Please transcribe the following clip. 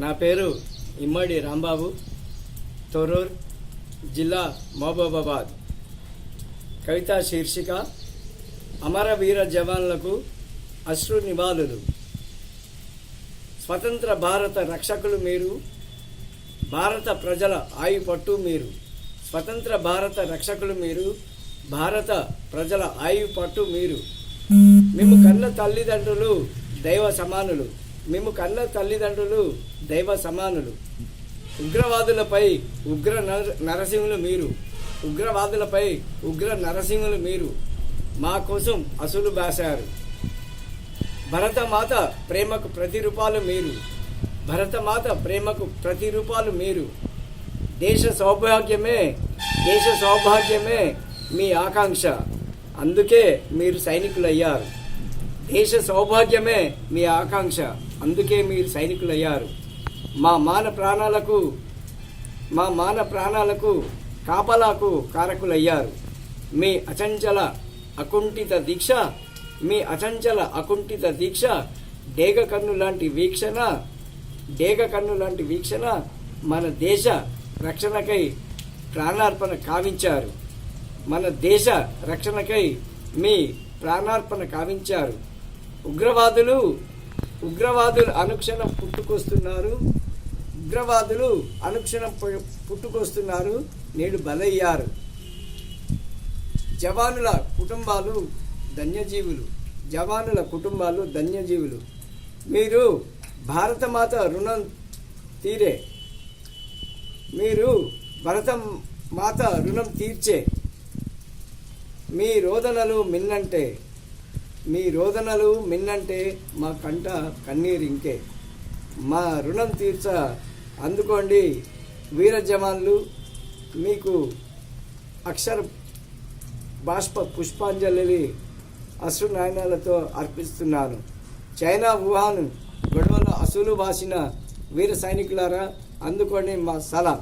నా పేరు ఇమ్మడి రాంబాబు తొరూర్ జిల్లా మహబూబాబాద్. కవితా శీర్షిక అమరవీర జవాన్లకు అశ్రు నివాళులు. స్వతంత్ర భారత రక్షకులు మీరు భారత ప్రజల ఆయుపట్టు మీరు. స్వతంత్ర భారత రక్షకులు మీరు భారత ప్రజల ఆయుపట్టు మీరు. మేము కన్న తల్లిదండ్రులు దైవ సమానులు. మేము కన్న తల్లిదండ్రులు దైవ సమానులు. ఉగ్రవాదులపై ఉగ్ర నర- నరసింహులు మీరు. ఉగ్రవాదులపై ఉగ్ర నరసింహులు మీరు. మా కోసం అసులు బాశారు. భరతమాత ప్రేమకు ప్రతిరూపాలు మీరు. భరతమాత ప్రేమకు ప్రతిరూపాలు మీరు. దేశ సౌభాగ్యమే దేశ సౌభాగ్యమే మీ ఆకాంక్ష. అందుకే మీరు సైనికులయ్యారు. దేశ సౌభాగ్యమే మీ ఆకాంక్ష. అందుకే మీరు సైనికులయ్యారు. మా మాన ప్రాణాలకు మా మాన ప్రాణాలకు కాపలాకు కారకులయ్యారు. మీ అచంచల అకుంఠిత దీక్ష మీ అచంచల అకుంఠిత దీక్ష డేగ కన్ను లాంటి వీక్షణ డేగ కన్ను లాంటి వీక్షణ మన దేశ రక్షణకై ప్రాణార్పణ కావించారు. మన దేశ రక్షణకై మీ ప్రాణార్పణ కావించారు. ఉగ్రవాదులు ఉగ్రవాదులు అనుక్షణం పుట్టుకొస్తున్నారు. ఉగ్రవాదులు అనుక్షణం పుట్టుకొస్తున్నారు. నేడు బలయ్యారు. జవానుల కుటుంబాలు ధన్యజీవులు. జవానుల కుటుంబాలు ధన్యజీవులు. మీరు భారతమాత రుణం తీరే. మీరు భరత మాత రుణం తీర్చే. మీ రోదనలు మిన్నంటే. మీ రోదనలు మిన్నంటే మా కంట కన్నీరు ఇంకే మా రుణం తీర్చ అందుకోండి వీర జవాన్లు మీకు అక్షర బాష్ప పుష్పాంజలి అశ్రునాయనాలతో అర్పిస్తున్నాను. చైనా వుహాన్ గొడవలో అసలు బాసిన వీర సైనికులారా అందుకోండి మా సలాం.